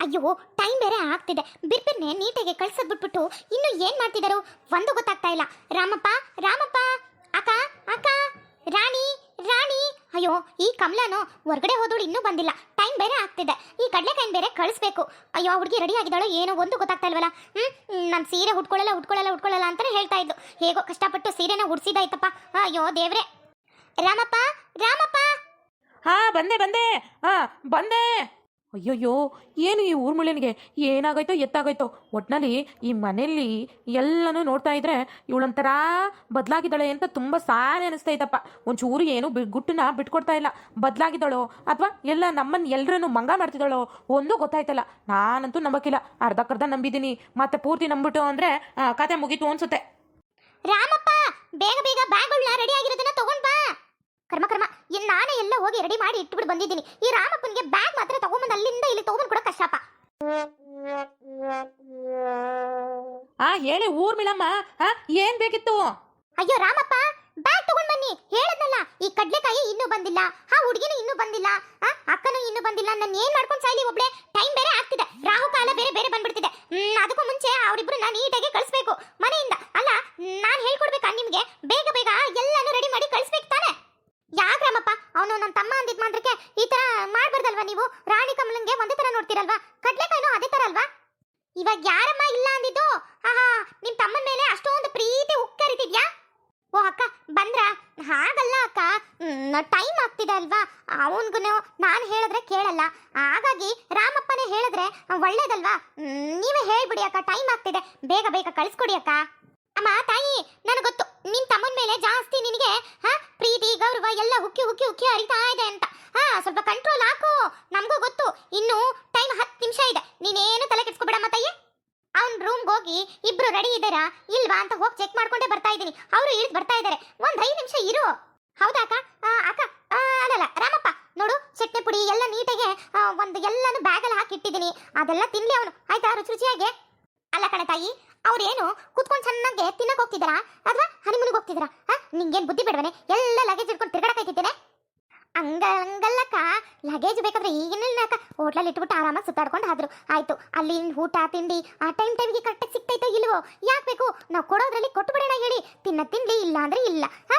ಅಯ್ಯೋ ಟೈಮ್ ಬೇರೆ ಆಗ್ತಿದೆ. ಬಿರ್ಬಿರ್ನೆ ನೀಟಾಗಿ ಕಳ್ಸದ್ ಬಿಟ್ಬಿಟ್ಟು ಇನ್ನು ಏನ್ ಮಾಡ್ತಿದಾರು ಒಂದು ಗೊತ್ತಾಗ್ತಾ ಇಲ್ಲ. ರಾಮಪ್ಪ ರಾಮಪ್ಪ, ಅಕ್ಕ ಅಕ್ಕ, ರಾಣಿ ರಾಣಿ. ಅಯ್ಯೋ, ಈ ಕಮಲಾನು ಹೊರಗಡೆ ಹೋದೋಳು ಇನ್ನೂ ಬಂದಿಲ್ಲ. ಟೈಮ್ ಬೇರೆ ಆಗ್ತಿದೆ. ಈ ಕಡಲೆಕಾಯಿನ ಬೇರೆ ಕಳಿಸ್ಬೇಕು. ಅಯ್ಯೋ ಹುಡುಗಿ ರೆಡಿ ಆಗಿದ್ದಾಳೋ ಏನೋ ಒಂದು ಗೊತ್ತಾಗ್ತಾ ಇಲ್ವಲ್ಲ? ಹ್ಞೂ ನಾನು ಸೀರೆ ಉಟ್ಕೊಳ್ಳಲ್ಲ ಉಟ್ಕೊಳ್ಳಲ್ಲ ಉಟ್ಕೊಳ್ಳಲ್ಲ ಅಂತಾನೆ ಹೇಳ್ತಾ ಇದ್ದು ಹೇಗೋ ಕಷ್ಟಪಟ್ಟು ಸೀರೆನ ಉಡ್ಸಿದಾಯ್ತಪ್ಪ. ಅಯ್ಯೋ, ದೇವ್ರೆ. ರಾಮಪ್ಪ ರಾಮಪ್ಪ. ಹಾ, ಬಂದೆ ಬಂದೆ. ಹಾ, ಬಂದೆ. ಅಯ್ಯಯ್ಯೋ, ಏನು ಈ ಊರ್ ಮುಳ್ಳಿನಿಗೆ ಏನಾಗೈತೋ ಎತ್ತಾಗೋಯ್ತೋ? ಒಟ್ನಲ್ಲಿ ಈ ಮನೆಯಲ್ಲಿ ಎಲ್ಲನೂ ನೋಡ್ತಾ ಇದ್ರೆ ಇವಳೊಂಥರ ಬದಲಾಗಿದ್ದಾಳೆ ಅಂತ ತುಂಬ ಸಾರಿ ಅನಿಸ್ತಾ ಇತ್ತಪ್ಪ ಒಂಚೂರು ಏನು ಬಿ ಗುಟ್ಟನ್ನ ಬಿಟ್ಕೊಡ್ತಾ ಇಲ್ಲ. ಬದಲಾಗಿದ್ದಾಳೋ ಅಥವಾ ಎಲ್ಲ ನಮ್ಮನ್ನು ಎಲ್ಲರನ್ನು ಮಂಗ ಮಾಡ್ತಿದ್ದಾಳೋ ಒಂದೂ ಗೊತ್ತಾಯ್ತಲ್ಲ. ನಾನಂತೂ ನಂಬಕ್ಕಿಲ್ಲ ಅರ್ಧಕ್ಕರ್ಧ ನಂಬಿದ್ದೀನಿ. ಮತ್ತೆ ಪೂರ್ತಿ ನಂಬಿಟ್ಟು ಅಂದರೆ ಕತೆ ಮುಗೀತು ಅನ್ಸುತ್ತೆ. ರಾಮಪ್ಪ, ಬೇಗ ಬೇಗ ಬ್ಯಾಗ್ಗಳನ್ನ ರೆಡಿ ಆಗಿರೋದನ್ನ ತಗೊಂಡ್ ಬಾ. ಕರ್ಮ ಕರ್ಮ. ಇನ್ ನಾನೇ ಎಲ್ಲ ಹೋಗಿ ರೆಡಿ ಮಾಡಿ ಇಟ್ಬಿಟ್ಟು ಬಂದಿದ್ದೀನಿ. ಈ ರಾಮಪ್ಪನಿಗೆ ಬ್ಯಾಗ್ ಮಾತ್ರ ತಗೊಂಬಂದು ಅಲ್ಲಿಂದ ಇಲ್ಲಿ ತಗೊಂಡ್ ಕೂಡ ಕಷ್ಟಪ್ಪ. ಆ ಹೇಳಿ ಊರ್ಮಿಳಮ್ಮ ಹಾ ಏನ್ ಬೇಕಿತ್ತು? ಅಯ್ಯೋ ರಾಮಪ್ಪ ಬ್ಯಾಗ್ ತಗೊಂಡ್ ಬನ್ನಿ. ಹೇಳದ್ನಲ್ಲ ಈ ಕಡ್ಲೆಕಾಯಿ ಇನ್ನೂ ಬಂದಿಲ್ಲ ಆ ಹುಡುಗಿನೂ ಇನ್ನೂ ಬಂದಿಲ್ಲ ಆ ಅಕ್ಕನೂ ಇನ್ನೂ ಬಂದಿಲ್ಲ ನಾನು ಏನ್ ಮಾಡ್ಕೊಂಡ್ ಸಾಯ್ಲಿ ಒಬ್ಳೆ? ಟೈಮ್ ಬೇರೆ ಆಗ್ತಿದೆ. ರಾಹು ಕಾಲ ಬೇರೆ ಬೇರೆ ಬಂದ್ಬಿಡ್ತಿದೆ. ಹ್ಮ್ ಅದಕ್ಕೂ ಮುಂಚೆ ಅವರಿಬ್ರು ನೀಟಾಗಿ ಕಳಿಸ್ಬೇಕು. ಮನೆಯಿಂದ ಅಲ್ಲ ನಾನ್ ಹೇಳ್ಕೊಡ್ಬೇಕಾ ನಿಮ್ಗೆ ಬೇಗ ಬೇಗ ಎಲ್ಲಾನು ರೆಡಿ ಮಾಡಿ ಕಳಿಸ್ಬೇಕು ತಾನೆ ಯಾಕ್ ರಾಮಪ್ಪ ಅವನು ನನ್ನ ತಮ್ಮ ಅಂದಿದ್ ಮಾತ್ರಕ್ಕೆ ಈ ತರ ಮಾಡ್ಬಾರ್ದಲ್ವಾ ನೀವು ರಾಣಿ ಕಮಲಂಗೆ ಒಂದೇ ತರ ನೋಡ್ತೀರಲ್ವಾ ಕಡ್ಲೆಕಾಯಿನೂ ಅದೇ ತರ ಅಲ್ವಾ ಇವಾಗ ಯಾರಮ್ಮ ಇಲ್ಲ ಅಂದಿದ್ದು ಆಹಾ ನಿಮ್ ತಮ್ಮನ ಮೇಲೆ ಅಷ್ಟೊಂದು ಪ್ರೀತಿ ಉಕ್ಕರಿತಿದ್ಯಾ ಓ ಅಕ್ಕ ಬಂದ್ರ ಹಾಗಲ್ಲ ಅಕ್ಕ. ಟೈಮ್ ಆಗ್ತಿದೆ ಅಲ್ವಾ? ಅವನ್ಗೂ ನಾನು ಹೇಳಿದ್ರೆ ಕೇಳಲ್ಲ. ಹಾಗಾಗಿ ರಾಮಪ್ಪನೇ ಹೇಳಿದ್ರೆ ಒಳ್ಳೇದಲ್ವಾ? ನೀವೇ ಹೇಳ್ಬಿಡಿ ಅಕ್ಕ ಟೈಮ್ ಆಗ್ತಿದೆ. ಬೇಗ ಬೇಗ ಕಳಿಸ್ಕೊಡಿ ಅಕ್ಕ. ಅಮ್ಮ, ತಾಯಿ, ನನಗೆ ಗೊತ್ತು. ನಿನ್ ತಮ್ಮನ ಮೇಲೆ ಜಾಸ್ತಿ ನಿನಗೆ, ಹಾ, ಪ್ರೀತಿ, ಗೌರವ ಎಲ್ಲ ಹುಕ್ಕಿ ಹುಕ್ಕಿ ಹುಕ್ಕಿ ಹರಿತಾ ಇದೆ ಅಂತ. ಹಾ, ಸ್ವಲ್ಪ ಕಂಟ್ರೋಲ್ ಹಾಕು. ನಮಗೂ ಗೊತ್ತು. ಇನ್ನು ಟೈಮ್ ಹತ್ತು ನಿಮಿಷ ಇದೆ. ನೀನೇನು ತಲೆ ಕೆಡ್ಸ್ಕೊಬೇಡಮ್ಮ, ತಾಯಿ? ಅವ್ನ ರೂಮ್ಗೆ ಹೋಗಿ ಇಬ್ರು ರೆಡಿ ಇದ್ದಾರಾ? ಇಲ್ವಾ ಅಂತ ಹೋಗಿ ಚೆಕ್ ಮಾಡ್ಕೊಂಡೇ ಬರ್ತಾ ಇದ್ದೀನಿ. ಅವರು ಇಳಿದು ಬರ್ತಾ ಇದ್ದಾರೆ ಒಂದ್ ಐದು ನಿಮಿಷ ಇರು ಹೌದಾ ಅಕ್ಕ ಆ, ಅಕ್ಕ ಆ, ಅಲ್ಲಲ್ಲ ರಾಮಪ್ಪ ನೋಡು ಚಟ್ನಿ ಪುಡಿ ಎಲ್ಲ ನೀಟಾಗಿ ಒಂದು ಎಲ್ಲಾನು ಬ್ಯಾಗಲ್ಲಿ ಹಾಕಿ ಇಟ್ಟಿದ್ದೀನಿ. ಅದೆಲ್ಲ ತಿನ್ಲಿ ಅವನು. ಆಯ್ತಾ, ರುಚಿ ರುಚಿಯಾಗಿ? ಅಲ್ಲ ಕಣ ತಾಯಿ, ಅವ್ರೇನು ಕುತ್ಕೊಂಡು ಚೆನ್ನಾಗಿ ತಿನ್ನಕ್ ಹೋಗ್ತಿದಾರಾ ಅಥವಾ ಹನಿಮೂನಿಗೆ ಹೋಗ್ತಿದಾರಾ ಹಾ? ನಿಂಗೇನ್ ಬುದ್ಧಿ ಬಿಡವನೆ? ಎಲ್ಲ ಲಗೇಜ್ ಇಟ್ಕೊಂಡು ತಿರ್ಗಡಕಾಯ್ತಿದ್ದೇನೆ ಹಂಗ, ಹಂಗಲ್ಲಕ್ಕ ಲಗೇಜ್ ಬೇಕಾದ್ರೆ ಈಗಿನ ಹೋಟ್ಲಲ್ಲಿ ಇಟ್ಬಿಟ್ಟು ಆರಾಮಾಗಿ ಸುತ್ತಾಡ್ಕೊಂಡು ಆದ್ರು. ಆಯ್ತು ಅಲ್ಲಿ ಊಟ, ತಿಂಡಿ, ಆ ಟೈಮ್ ಟೈಮ್ಗೆ ಕರೆಕ್ಟಾಗಿ ಸಿಗ್ತೈತೋ ಇಲ್ವೋ? ಯಾಕೆ ಬೇಕು? ನಾವು ಕೊಡೋದ್ರಲ್ಲಿ ಕೊಟ್ಟು ಬಿಡೋಣ ಹೇಳಿ. ತಿನ್ನ, ತಿನ್ಲಿ ಇಲ್ಲ ಅಂದ್ರೆ ಇಲ್ಲ. ಹಾ?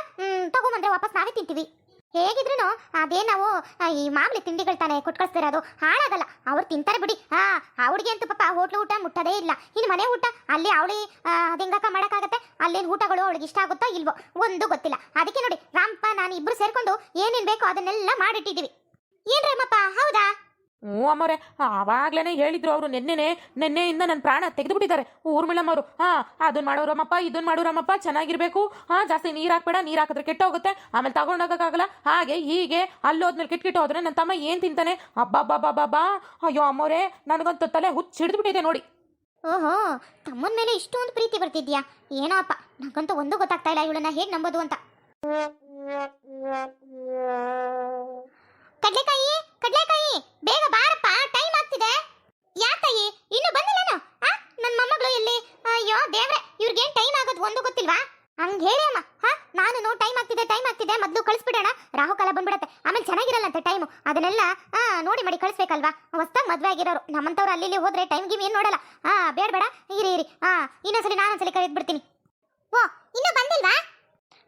ತಗೊಂಬಂದ್ರೆ ವಾಪಸ್ ನಾವೇ ತಿಂತೀವಿ. ಹೇಗಿದ್ರು ಅದೇ ನಾವು ಈ ಮಾಮೂಲಿ ತಿಂಡಿಗಳು ತಾನೇ ಕೊಟ್ಕಳಿಸ್ತಿರೋದು. ಹಾಳಾಗಲ್ಲ. ಅವ್ರು ತಿಂತಾರೆ ಬಿಡಿ. ಹಾ ಅವ್ರಿಗೆ ಅಂತೂ ಪಾಪ ಹೋಟ್ಲು ಊಟ ಮುಟ್ಟದೇ ಇಲ್ಲ. ಇನ್ನು ಮನೆ ಊಟ, ಅಲ್ಲಿ ಅವಳಿ ಅದೆಂಗಕ್ಕ ಮಾಡೋಕ್ಕಾಗತ್ತೆ? ಅಲ್ಲಿನ ಊಟಗಳು ಅವಳಿಗೆ ಇಷ್ಟ ಆಗುತ್ತೋ ಇಲ್ವೋ? ಒಂದು ಗೊತ್ತಿಲ್ಲ. ಅದಕ್ಕೆ ನೋಡಿ ರಾಮಪ್ಪ ನಾನು ಇಬ್ರು ಸೇರ್ಕೊಂಡು ಏನೇನ್ ಬೇಕೋ ಅದನ್ನೆಲ್ಲ ಮಾಡಿಟ್ಟಿದ್ದೀವಿ. ಏನ್ ರಾಮಪ್ಪ ಹೌದಾ? ಹ್ಞೂ ಅಮ್ಮವ್ರೆ ಆವಾಗ್ಲೇ ಹೇಳಿದ್ರು ಅವರು ನೆನ್ನೆನೆ, ನೆನ್ನೆಯಿಂದ ನನ್ನ ಪ್ರಾಣ ತೆಗೆದುಬಿಟ್ಟಿದ್ದಾರೆ. ಊರ್ಮಿಳಮ್ಮವರು, ಹಾಂ ಅದನ್ನ ಮಾಡೋರಮ್ಮಪ್ಪ ಇದನ್ನ ಮಾಡೋರಮ್ಮಪ್ಪ ಚೆನ್ನಾಗಿರ್ಬೇಕು. ಹಾಂ, ಜಾಸ್ತಿ ನೀರು ಹಾಕ್ಬೇಡ ನೀರು ಹಾಕಿದ್ರೆ ಕೆಟ್ಟೋಗುತ್ತೆ. ಆಮೇಲೆ ತಗೊಂಡೋಗಕ್ಕಾಗಲ್ಲ. ಹಾಗೆ, ಹೀಗೆ, ಅಲ್ಲೋದ್ಮೇಲೆ ಕೆಟ್ಟ ಕೆಟ್ಟ ಹೋದ್ರೆ ನನ್ನ ತಮ್ಮ ಏನು ತಿಂತಾನೆ? ಅಬ್ಬಬ್ಬಬ್ಬಬ್ಬಾ ಅಯ್ಯೋ ಅಮ್ಮವ್ರೆ, ನನಗಂತೂ ತಲೆ ಹುಚ್ಚು ಹಿಡಿದ್ಬಿಟ್ಟಿದೆ ನೋಡಿ. ಓಹೋ, ತಮ್ಮನ ಮೇಲೆ ಇಷ್ಟೊಂದು ಪ್ರೀತಿ ಬರ್ತಿದ್ಯಾ? ಏನಪ್ಪ, ನಂಗಂತೂ ಒಂದು ಗೊತ್ತಾಗ್ತಾ ಇಲ್ಲ ಇವಳನ್ನ ಹೇಗೆ ನಂಬೋದು ಅಂತ. ಕಡ್ಲೆಕಾಯಿ ಕಡ್ಲೆಕಾಯಿ ಬೇಗ ಬಾರಪ್ಪ ಟೈಮ್ ಆಗ್ತಿದೆ ಯಾಕಯ್ಯಿ ಇನ್ನು ಬಂದಿಲ್ಲನು ಆ ನನ್ನ ಮೊಮ್ಮಗಳು ಎಲ್ಲಿ ಅಯ್ಯೋ ದೇವ್ರೆ ಇವ್ರಿಗೇನ್ ಟೈಮ್ ಆಗೋದು ಒಂದು ಗೊತ್ತಿಲ್ವಾ ಹಂಗ್ ಹೇಳಿ ಅಮ್ಮ ಹಾ ನಾನು ನೋ ಟೈಮ್ ಆಗ್ತಿದೆ ಟೈಮ್ ಆಗ್ತಿದೆ ಮೊದ್ಲು ಕಳಿಸ್ಬಿಡೋಣ ರಾಹುಕಾಲ ಬಂದ್ಬಿಡತ್ತೆ ಆಮೇಲೆ ಚೆನ್ನಾಗಿರಲ್ಲಂತೆ ಟೈಮ್ ಅದನ್ನೆಲ್ಲ ಆ, ನೋಡಿ ಮಾಡಿ ಕಳಿಸ್ಬೇಕಲ್ವಾ? ಹೊಸ್ದಾಗ್ ಮದ್ವೆ ಆಗಿರೋರು. ನಮ್ಮಂತವ್ರು ಅಲ್ಲಿ ಹೋದ್ರೆ ಟೈಮ್ ಗಿಮ್ ಏನು ನೋಡಲ್ಲ. ಆ, ಬೇಡ ಬೇಡ. ಇರಿ ಇರಿ. ಆ, ಇನ್ನೊಂದ್ಸಲಿ ನಾನೊಂದ್ಸಲಿ ಕರೀದ್ ಬಿಡ್ತೀನಿ ಓ, ಇನ್ನೂ ಬಂದಿಲ್ವಾ?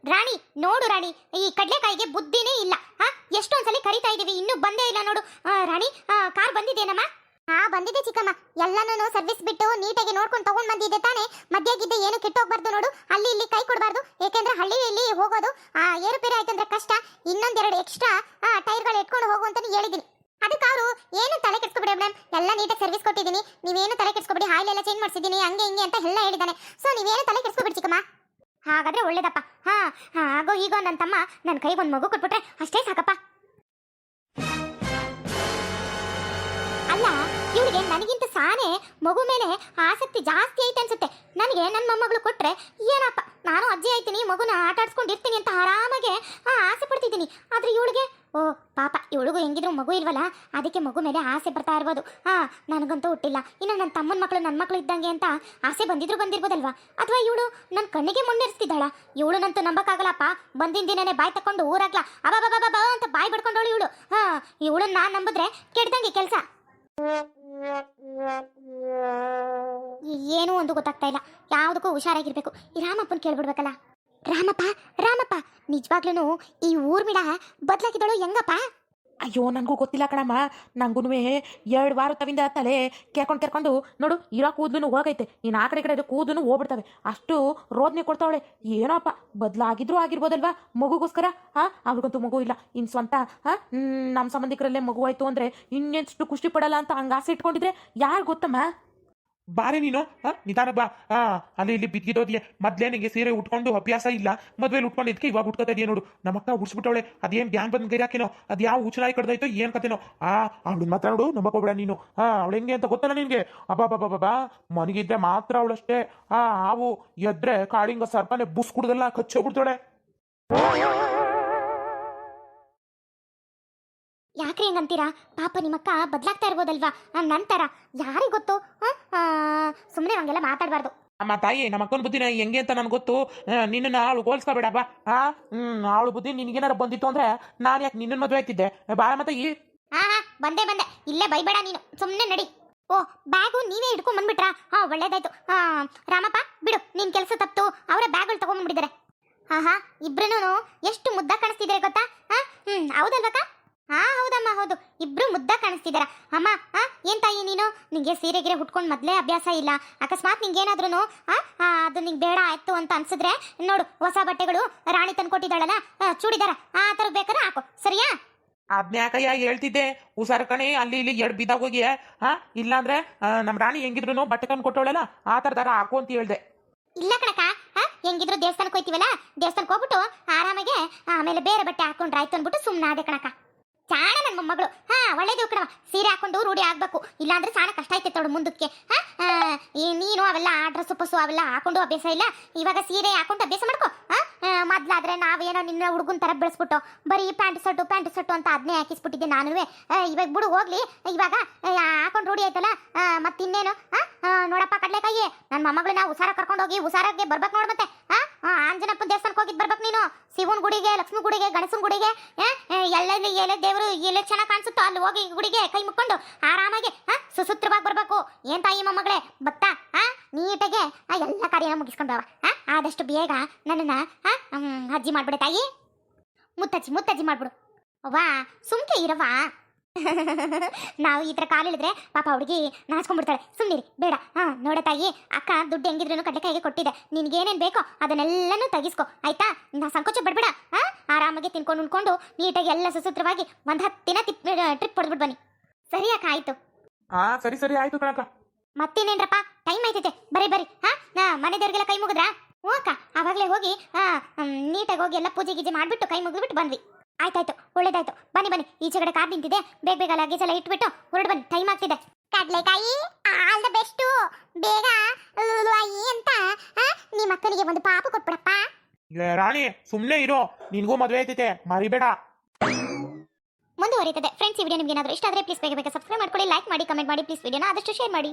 ರಾಣಿ, ನೋಡು ರಾಣಿ. ಈ ಕಡಲೆಕಾಯಿಗೆ ಬುದ್ಧಿನೇ ಇಲ್ಲ. ಹಾ ಎಷ್ಟೊಂದ್ಸಲಿ ಕರಿತಾ ಇದೀವಿ. ಇನ್ನೂ ಬಂದೇ ಇಲ್ಲ ನೋಡು. ರಾಣಿ ಕಾರ್ ಬಂದಿದ್ದೇನಮ್ಮ ಹಾ, ಬಂದಿದೆ ಚಿಕ್ಕಮ್ಮ. ಎಲ್ಲನೂ ಸರ್ವಿಸ್ ಬಿಟ್ಟು ನೀಟಾಗಿ ನೋಡ್ಕೊಂಡು ತಗೊಂಡ್ ಬಂದಿದ್ದೆ ತಾನೇ. ಮಧ್ಯಾಗಿದ್ದೆ ಏನು ಕೆಟ್ಟೋಗ್ಬಾರ್ದು ನೋಡು. ಅಲ್ಲಿ ಇಲ್ಲಿ ಕೈ ಕೊಡಬಾರ್ದು. ಏಕೆಂದ್ರೆ ಹಳ್ಳಿಯಲ್ಲಿ ಹೋಗೋದು, ಆ, ಏರುಪೇರು ಆಯ್ತಂದ್ರೆ ಕಷ್ಟ. ಇನ್ನೊಂದೆರಡು ಎಕ್ಸ್ಟ್ರಾ ಆ, ಟೈರ್ಗಳು ಎತ್ಕೊಂಡು ಹೋಗು ಅಂತಾನೆ ಹೇಳಿದೀನಿ ಅದಕ್ಕೆ ಅವರು ಏನು ತಲೆ ಕೆಡ್ಸ್ಕೊಬಿಡಿ ಮೇಡಮ್ ಎಲ್ಲ ನೀಟಾಗಿ ಸರ್ವಿಸ್ ಕೊಟ್ಟಿದ್ದೀನಿ. ನೀವೇನು ತಲೆ ಕೆಡ್ಸ್ಕೊಬಿಡಿ. ಆಯಿಲ್ ಎಲ್ಲ ಚೇಂಜ್ ಮಾಡಿಸಿದ್ದೀನಿ, ಹಂಗೆ ಹಿಂಗೆ ಅಂತ ಎಲ್ಲ ಹೇಳಿದಾನೆ ಸೊ ನೀವೇನು ತಲೆ ಕೆಡ್ಸ್ಕೊಬಿಡಿ ಚಿಕ್ಕಮ್ಮ. ಹಾಗಾದ್ರೆ ಒಳ್ಳೇದಪ್ಪ. ಹಾ, ಹಾಗೋ ಈಗೋ ನನ್ನ ತಮ್ಮ ನನ್ನ ಕೈಗೆ ಒಂದು ಮಗು ಕೊಟ್ಬಿಟ್ರೆ ಅಷ್ಟೇ ಸಾಕಪ್ಪ. ಅಲ್ಲ ಇವಳಿಗೆ ನನಗಿಂತ ಸಾನೆ ಮಗು ಮೇಲೆ ಆಸಕ್ತಿ ಜಾಸ್ತಿ ಐತೆ ಅನ್ಸುತ್ತೆ. ನನಗೆ ನನ್ನ ಮೊಮ್ಮಗಳು ಕೊಟ್ಟರೆ ಏನಪ್ಪ? ನಾನು ಅಜ್ಜಿ ಆಯ್ತೀನಿ, ಮಗುನ ಆಟ ಇರ್ತೀನಿ ಅಂತ ಆರಾಮಾಗೆ ಆಸೆ ಪಡ್ತಿದ್ದೀನಿ. ಆದ್ರೆ ಇವಳಿಗೆ, ಓ, ಪಾಪ, ಇವಳಿಗೂ ಹೆಂಗಿದ್ರು ಮಗು ಇಲ್ವಲ್ಲ? ಅದಕ್ಕೆ ಮಗು ಮೇಲೆ ಆಸೆ ಬರ್ತಾ ಇರ್ಬೋದು. ಹಾ ನನಗಂತೂ ಹುಟ್ಟಿಲ್ಲ. ಇನ್ನು ನನ್ನ ತಮ್ಮನ ಮಕ್ಕಳು ನನ್ನ ಮಕ್ಕಳು ಇದ್ದಂಗೆ ಅಂತ ಆಸೆ ಬಂದಿದ್ರು ಬಂದಿರ್ಬೋದಲ್ವಾ? ಅಥವಾ ಇವಳು ನನ್ನ ಕಣ್ಣಿಗೆ ಮುನ್ನೆರಿಸ್ತಿದ್ದಾಳ? ಇವಳನ್ನಂತೂ ನಂಬಕ್ಕಾಗಲ್ಲಪ್ಪ. ಬಂದಿನ ದಿನನೇ ಬಾಯ್ ತಕೊಂಡು ಊರಾಗ್ಲ. ಬಾ ಅಂತ ಬಾಯ್ ಬಡ್ಕೊಂಡವಳು ಇವಳು. ಹಾ, ಇವಳನ್ನ ನಾನು ನಂಬಿದ್ರೆ ಕೆಡ್ದಂಗೆ ಕೆಲಸ. ಏನೂ ಒಂದು ಗೊತ್ತಾಗ್ತಾ ಇಲ್ಲ. ಯಾವುದಕ್ಕೂ ಹುಷಾರಾಗಿರ್ಬೇಕು. ಈ ರಾಮಪ್ಪನ ಕೇಳ್ಬಿಡ್ಬೇಕಲ್ಲ? ರಾಮಪ್ಪ ರಾಮಪ್ಪ ನಿಜವಾಗ್ಲೂ ಈ ಊರ್ಮಿಡ ಬದಲಾಗಿದ್ದಾಳು ಹೆಂಗಪ್ಪ? ಅಯ್ಯೋ ನನಗೂ ಗೊತ್ತಿಲ್ಲ ಕಣಮ್ಮ. ನಂಗೂ ಎರಡು ವಾರ ತವಿಂದ ತಲೆ ಕೇಳ್ಕೊಂಡು ಕೇಳ್ಕೊಂಡು ನೋಡು, ಇರೋ ಕೂದಲು ಹೋಗೈತೆ. ಇನ್ನು ಆ ಕಡೆ ಕಡೆ ಕೂದಲು ಹೋಗ್ಬಿಡ್ತವೆ. ಅಷ್ಟು ರೋದನೆ ಕೊಡ್ತಾವಳೆ. ಏನೋಪ್ಪ, ಬದಲಾಗಿದ್ರು ಆಗಿರ್ಬೋದಲ್ವಾ ಮಗುಗೋಸ್ಕರ? ಹಾಂ ಅವ್ರಿಗಂತೂ ಮಗು ಇಲ್ಲ. ಇನ್ನು ಸ್ವಂತ ಹಾಂ ನಮ್ಮ ಸಂಬಂಧಿಕರಲ್ಲೇ ಮಗು ಆಯಿತು ಅಂದರೆ ಇನ್ನೆಷ್ಟು ಖುಷಿ ಪಡಲ್ಲ ಅಂತ ಹಂಗೆ ಆಸೆ ಇಟ್ಕೊಂಡಿದ್ರೆ ಯಾರು ಗೊತ್ತಮ್ಮ? ಬಾರೆ ನೀನು? ನಿಧಾನ ಬಾ. ಆ, ಅಲ್ಲಿ ಇಲ್ಲಿ ಬಿದ್ದಿದ್ದೋದ್ಲೆ ಮೊದ್ಲೇ ನಿಂಗೆ ಸೀರೆ ಉಟ್ಕೊಂಡು ಅಭ್ಯಾಸ ಇಲ್ಲ. ಮದ್ವೆಲಿ ಉಟ್ಕೊಂಡು ಇದ್ಕೆ ಇವಾಗ ಉಟ್ಕೋತಾ ಇದೆಯಾ ನೋಡು. ನಮ್ಮಕ್ಕ ಉಡ್ಸ್ಬಿಟ್ಟವಳೆ ಅದೇನ್ ಗ್ಯಾಂಗ್ ಬಂದ್ ಗೈರಾಕಿನೋ? ಅದ್ ಯಾವ ಹುಚ್ಚನಾಯಿ ಕಡ್ದೈತೋ ಏನ್ ಕತೆನೋ? ಆ ಅವಳು ಮಾತ್ರ ನೋಡು. ನಂಬಕೋಬೇಡ ನೀನು. ಹಾ ಅವಳು ಹೆಂಗೆ ಅಂತ ಗೊತ್ತಲ್ಲ ನಿನ್ಗೆ? ಅಬ್ಬಾ ಮನಗಿದ್ರೆ ಮಾತ್ರ ಅವಳಷ್ಟೇ. ಆ, ಹಾವು ಎದ್ರೆ ಕಾಳಿಂಗ ಸರ್ಪನೆ ಬುಸ್ ಕುಡ್ದಲ್ಲ ಕಚ್ಚೋಗ್ಬಿಡ್ತಾಳೆ. ಯಾಕ್ರಿ ಹಂಗಂತೀರಾ ಪಾಪ ನಿಮ್ಮಕ್ಕ ಬದ್ಲಾಗ್ತಾ ಇರ್ಬೋದಲ್ವಾ? ನಂತರ ಯಾರಿಗೆ ಗೊತ್ತು? ಸುಮ್ಮನೆ ಹಂಗೆಲ್ಲ ಮಾತಾಡಬಾರ್ದು. ಅಮ್ಮ ತಾಯಿ ನಮ್ಮ ಅಕ್ಕನ ಬುದ್ಧಿ ಹೆಂಗೆ ಅಂತ ನನಗೆ ಗೊತ್ತು? ನಿನ್ನನ್ನ ಅವಳು ಹೋಲ್ಸ್ಕೊಬೇಡಪ್ಪ ಆ ಅವಳು ಬುದ್ಧಿ ನಿನ್ಗೇನಾರ ಬಂದಿತ್ತು ಅಂದ್ರೆ ನಾನು ಯಾಕೆ ನಿನ್ನ ಮದುವೆ ಆಯ್ತಿದ್ದೆ ಬಾರ ಮತ್ತೆ ಈ ಹಾ ಹಾ ಬಂದೆ ಬಂದೆ. ಇಲ್ಲೇ ಬೈಬೇಡ ನೀನು. ಸುಮ್ಮನೆ ನಡಿ. ಓ ಬ್ಯಾಗು ನೀವೇ ಹಿಡ್ಕೊಂಡ್ ಬಂದ್ಬಿಟ್ರ? ಹಾ ಒಳ್ಳೇದಾಯ್ತು. ಹಾ ರಾಮಪ್ಪ ಬಿಡು. ನಿನ್ ಕೆಲಸ ತಪ್ಪು ಅವರ ಬ್ಯಾಗ್ಗಳು ತಗೊಂಡ್ಬಿಟ್ಟಿದ್ದಾರೆ ಹಾ ಹಾ ಇಬ್ರು ಎಷ್ಟು ಮುದ್ದ ಕಾಣಿಸ್ತಿದ್ದಾರೆ ಗೊತ್ತಾ? ಹಾ ಹ್ಮ್ ಹೌದಲ್ವಕ್ಕ ಹಾ ಹೌದಮ್ಮ ಹೌದು. ಇಬ್ರು ಮುದ್ದ ಕಾಣಿಸ್ತಿದಾರ. ಅಮ್ಮ ಹಾ ಏನ್ ತಾಯಿ ನೀನು? ನಿಂಗೆ ಸೀರೆ ಗಿರೆ ಹುಟ್ಕೊಂಡ್ ಮೊದ್ಲೇ ಅಭ್ಯಾಸ ಇಲ್ಲ. ಅಕಸ್ಮಾತ್ ನಿಂಗೇನಾದ್ರೂ ಹಾ ಆ, ಅದು ನಿಂಗೆ ಬೇಡ ಆಯ್ತು ಅಂತ ಅನ್ಸಿದ್ರೆ ನೋಡು ಹೊಸ ಬಟ್ಟೆಗಳು ರಾಣಿ ತಂದ್ಕೊಟ್ಟಿದ್ದಾಳಲ್ಲ ಆ, ಚೂಡಿದಾರ ಆ ಥರ ಬೇಕಾದ್ರೆ ಹಾಕು. ಸರಿಯಾ? ಅದ್ನ್ಯಾಕಯ್ಯ ಹೇಳ್ತಿದ್ದೆ. ಹುಷಾರ್ ಕಣೆ ಅಲ್ಲಿ ಇಲ್ಲಿ ಎಡ್ ಬಿದ್ದಾಗೋಗಿ ಹಾ ಇಲ್ಲಾಂದ್ರೆ ನಮ್ಮ ನಮ್ ರಾಣಿ ಹೆಂಗಿದ್ರು ಬಟ್ಟೆ ತಂದು ಕೊಟ್ಟೋಳಲ್ಲ ಆ ಥರದಾರ ಹಾಕು ಅಂತ ಹೇಳ್ದೆ. ಇಲ್ಲ ಕಣಕ ಹಾ ಹೆಂಗಿದ್ರು ದೇವಸ್ಥಾನಕ್ಕೆ ಹೋಯ್ತೀವಲ್ಲ ದೇವಸ್ಥಾನಕ್ಕೆ ಹೋಗ್ಬಿಟ್ಟು ಆರಾಮಾಗೆ ಆಮೇಲೆ ಬೇರೆ ಬಟ್ಟೆ ಹಾಕೊಂಡ್ರೆ ಆಯ್ತು ಅಂದ್ಬಿಟ್ಟು ಸುಮ್ಮನಾದೆ ಕಣಕ ಮೊಮ್ಮಗಳು. ಹಾ, ಒಳ್ಳೇದು ಕಣವ ಸೀರೆ ಹಾಕೊಂಡು ರೂಢಿ ಆಗ್ಬೇಕು. ಇಲ್ಲಾಂದ್ರೆ ಸಾಣ ಕಷ್ಟ ಐತೆ ತೋಡು ಮುಂದಕ್ಕೆ. ಹಾ ನೀನು ಅವೆಲ್ಲ ಆ ಡ್ರೆಸ್ ಪಸು ಅವೆಲ್ಲ ಹಾಕೊಂಡು ಅಭ್ಯಾಸ ಇಲ್ಲ? ಇವಾಗ ಸೀರೆ ಹಾಕೊಂಡು ಅಭ್ಯಾಸ ಮಾಡ್ಕೋ. ಮೊದ್ಲಾದ್ರೆ ನಾವೇನೋ ನಿನ್ನ ಹುಡುಗನ್ ತರ ಬೆಳೆಸ್ಬಿಟ್ಟು ಬರೀ ಪ್ಯಾಂಟ್ ಸಟ್ಟು ಪ್ಯಾಂಟ್ ಸಟ್ಟು ಅಂತ ಅದನ್ನೇ ಹಾಕಿಸ್ಬಿಟ್ಟಿದ್ದೆ ನಾನು ಇವಾಗ ಬಿಡು, ಹೋಗ್ಲಿ. ಇವಾಗ ಹಾಕೊಂಡು ರೂಢಿ ಆಯ್ತಲ್ಲ? ಮತ್ತಿನ್ನೇನು? ನೋಡಪ್ಪ ಕಡ್ಲೆಕಾಯಿ. ನನ್ನ ಮೊಮ್ಮಗಳನ್ನ ಹುಷಾರ ಕರ್ಕೊಂಡು ಹೋಗಿ ಹುಷಾರಾಗೆ ಬರ್ಬೇಕು ನೋಡ್ಬತ್ತೆ ಹಾ ಆ, ಆಂಜನಪ್ಪನ ದೇವಸ್ಥಾನಕ್ಕೆ ಹೋಗಿದ್ ಬರ್ಬೇಕು ನೀನು. ಶಿವನ್ ಗುಡಿಗೆ ಲಕ್ಷ್ಮಿ ಗುಡಿಗೆ ಗಣೇಶನ ಗುಡಿಗೆ ಎಲ್ಲ ಆ, ಎಲ್ಲೆಲ್ಲಿ ಎಲೆ ದೇವರು ಎಲೆ ಚೆನ್ನಾಗಿ ಕಾಣಿಸುತ್ತೋ ಅಲ್ಲಿ ಹೋಗಿ ಗುಡಿಗೆ ಕೈ ಮುಕ್ಕೊಂಡು ಆರಾಮಾಗಿ ಸುಸೂತ್ರವಾಗಿ ಬರ್ಬೇಕು. ಏನ್ ತಾಯಿ ಮೊಮ್ಮಗಳೇ? ಬತ್ತಾ? ಹಾ ನೀಟಾಗೆ ಎಲ್ಲ ಕಾರ್ಯನ ಮುಗಿಸ್ಕೊಂಡು ಆದಷ್ಟು ಬೇಗ ನನ್ನನ್ನ ಅಜ್ಜಿ ಮಾಡ್ಬಿಡೆ ತಾಯಿ. ಮುತ್ತಜ್ಜಿ ಮುತ್ತಜ್ಜಿ ಮಾಡ್ಬಿಡು. ವಾ ಸುಮ್ಕೆ ಇರವಾ ನಾವು ಈ ಥರ ಕಾಲು ಇಳಿದ್ರೆ ಪಾಪ ಹುಡುಗಿ ನಾಚ್ಕೊಂಡ್ಬಿಡ್ತಾಳೆ. ಸುಮ್ಮನಿರಿ ಬೇಡ. ಹಾ ನೋಡ ತಾಯಿ ಅಕ್ಕ ದುಡ್ಡು ಹೆಂಗಿದ್ರು ಕಡ್ಲೆಕಾಯಿಗೆ ಕೊಟ್ಟಿದೆ. ನಿನ್ಗೇನೇನು ಬೇಕೋ ಅದನ್ನೆಲ್ಲನೂ ತೆಗಿಸ್ಕೊ. ಆಯ್ತಾ? ನಾ ಸಂಕೋಚ ಬಿಡ್ಬೇಡ ಹಾ ಆರಾಮಾಗಿ ತಿನ್ಕೊಂಡು ಉಣ್ಕೊಂಡು ನೀಟಾಗಿ ಎಲ್ಲ ಸುಸೂತ್ರವಾಗಿ ಒಂದು ಹತ್ತು ದಿನ ಟ್ರಿಪ್ ಹೊಡೆದ್ಬಿಟ್ಟು ಬನ್ನಿ. ಸರಿ ಅಕ್ಕ ಆಯ್ತು. ಹಾ ಸರಿ ಸರಿ ಆಯ್ತು ಕಣಕ್ಕ. ಮತ್ತೇನೇನ್ರಪ್ಪ? ಟೈಮ್ ಆಯ್ತೈತೆ. ಬರೀ ಬರೀ. ಹಾ ನಾ ಮನೆ ದೇವ್ರಿಗೆಲ್ಲ ಕೈ ಮುಗಿದ್ರಾ? ಹ್ಞೂ ಅಕ್ಕ ಆವಾಗಲೇ ಹೋಗಿ ಹಾ ನೀಟಾಗಿ ಹೋಗಿ ಎಲ್ಲ ಪೂಜೆ ಗೀಜೆ ಮಾಡಿಬಿಟ್ಟು ಕೈ ಮುಗಿದ್ಬಿಟ್ಟು ಬಂದ್ವಿ. ಆಯ್ತಾಯ್ತು ಒಳ್ಳೇದಾಯ್ತು. ಬನ್ನಿ ಬನ್ನಿ. ಈಚೆ ಕಡೆ ಕಾರ್ ನಿಂತಿದೆ. ಬೇಗ ಬೇಗ ಲಗೇಜ್ ಎಲ್ಲ ಇಟ್ಬಿಟ್ಟು ಹೊರಡು ಬನ್ನಿ. ಟೈಮ್ ಆಗ್ತಿದೆ. ಕಡ್ಲೆಕಾಯಿ ಆಲ್ ದ ಬೆಸ್ಟ್ ಬೇಗ ಅಂತ ಆ, ನಿಮ್ಮ ಅಕ್ಕನಿಗೆ ಒಂದು ಪಾಪು ಕೊಟ್ಬಿಡಪ್ಪ. ಏ, ರಾಣಿ ಸುಮ್ಮನೆ ಇರೋ. ನಿನ್ಗೂ ಮದುವೆ ಆಯ್ತೈತೆ. ಮರಿಬೇಡ. ಮುಂದುವರಿತದೆ ಫ್ರೆಂಡ್ಸ್ ಈ ವಿಡಿಯೋ ನಿಮ್ಗೆ ಏನಾದರೂ ಇಷ್ಟ ಆದರೆ ಪ್ಲೀಸ್ ಬೇಗ ಬೇಗ ಸಬ್ಸ್ಕ್ರೈಬ್ ಮಾಡ್ಕೊಳ್ಳಿ ಲೈಕ್ ಮಾಡಿ ಕಮೆಂಟ್ ಮಾಡಿ ಪ್ಲೀಸ್ ವಿಡಿಯೋನ ಆದಷ್ಟು ಶೇರ್ ಮಾಡಿ.